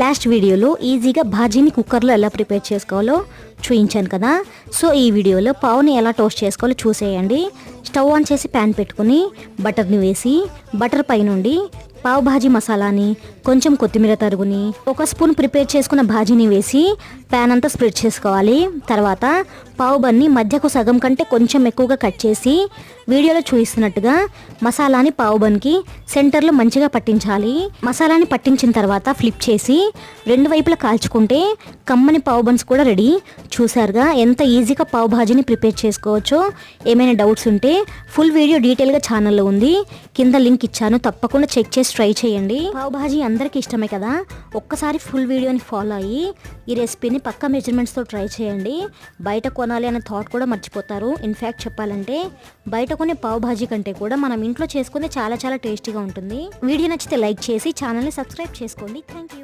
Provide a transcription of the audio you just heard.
Last వీడియోలో ఈజీగా బాజీని కుక్కర్లో ఎలా ప్రిపేర్ చేసుకోవాలో చూయించాను కదా. సో ఈ వీడియోలో పావుని ఎలా టోస్ట్ చేసుకోవాలో చూసేయండి. స్టవ్ ఆన్ చేసి ప్యాన్ పెట్టుకుని బటర్ని వేసి బటర్ పైనుండి పావు భాజీ మసాలాని కొంచెం కొత్తిమీర తరుగుని ఒక స్పూన్ ప్రిపేర్ చేసుకున్న భాజీని వేసి ప్యాన్ అంతా స్ప్రెడ్ చేసుకోవాలి. తర్వాత పావు బన్ని మధ్యకు సగం కంటే కొంచెం ఎక్కువగా కట్ చేసి వీడియోలో చూపిస్తున్నట్టుగా మసాలాని పావు బన్కి సెంటర్లో మంచిగా పట్టించాలి. మసాలాని పట్టించిన తర్వాత ఫ్లిప్ చేసి రెండు వైపులా కాల్చుకుంటే కమ్మని పావు బన్స్ కూడా రెడీ. చూసారుగా ఎంత ఈజీగా పావు భాజీని ప్రిపేర్ చేసుకోవచ్చో? ఏమైనా డౌట్స్ ఉంటే ఫుల్ వీడియో డీటెయిల్గా ఛానల్లో ఉంది. కింద లింక్ ఇచ్చాను. తప్పకుండా చెక్ చేసి ట్రై చేయండి. పావు భాజీ అందరికీ ఇష్టమే కదా? ఒక్కసారి ఫుల్ వీడియోని ఫాలో అయ్యి ఈ రెసిపీని పక్క మెజర్మెంట్స్తో ట్రై చేయండి. బయట కొనాలి అనే థాట్ కూడా మర్చిపోతారు. ఇన్ఫ్యాక్ట్ చెప్పాలంటే బయట కొనే పావు భాజీ కంటే కూడా మనం ఇంట్లో చేసుకుంటే చాలా చాలా టేస్టీగా ఉంటుంది. వీడియో నచ్చితే లైక్ చేసి ఛానల్ని సబ్స్క్రైబ్ చేసుకోండి. Thank you